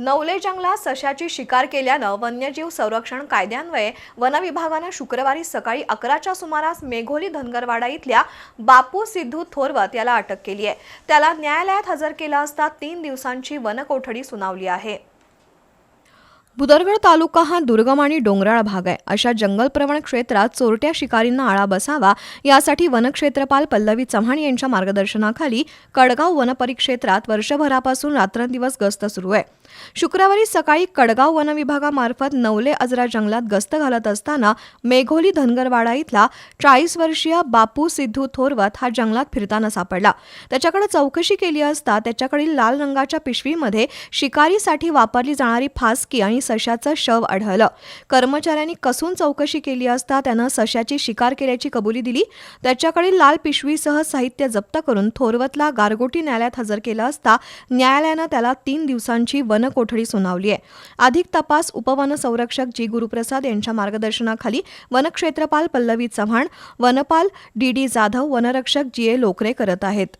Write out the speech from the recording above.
नवले जंगलात सशाची शिकार केल्यानं वन्यजीव संरक्षण कायद्यान्वये वनविभागानं शुक्रवारी सकाळी अकराच्या सुमारास मेघोली धनगरवाडा इथल्या बापू सिद्धू थोरवत याला अटक केली आहे. त्याला न्यायालयात हजर केला असता तीन दिवसांची वनकोठडी सुनावली आहे. भुदरगड तालुका हा दुर्गम आणि डोंगराळ भाग आहे. अशा जंगलप्रवण क्षेत्रात चोरट्या शिकारींना आळा बसावा यासाठी वनक्षेत्रपाल पल्लवी चव्हाण यांच्या मार्गदर्शनाखाली कडगाव वनपरिक्षेत्रात वर्षभरापासून रात्रंदिवस गस्त सुरू आहे. शुक्रवारी सकाळी कडगाव वनविभागामार्फत नवले अजरा जंगलात गस्त घालत असताना मेघोली धनगरवाडा इथला चाळीस वर्षीय बापू सिद्धू थोरवत हा जंगलात फिरताना सापडला. त्याच्याकडे चौकशी केली असता त्याच्याकडील लाल रंगाच्या पिशवीमध्ये शिकारीसाठी वापरली जाणारी फासकी आणि सशाचं शव आढळलं. कर्मचाऱ्यांनी कसून चौकशी केली असता त्यानं सशाची शिकार केल्याची कबुली दिली. त्याच्याकडील लाल पिशवीसह साहित्य जप्त करून थोरवतला गारगोटी न्यायालयात हजर केलं असता न्यायालयानं त्याला तीन दिवसांची वनकोठडी सुनावली आहे. अधिक तपास उपवन संरक्षक जी. गुरुप्रसाद यांच्या मार्गदर्शनाखाली वनक्षेत्रपाल पल्लवी चव्हाण वनपाल डी. डी. जाधव वनरक्षक जी. ए. लोकरे करत आहेत.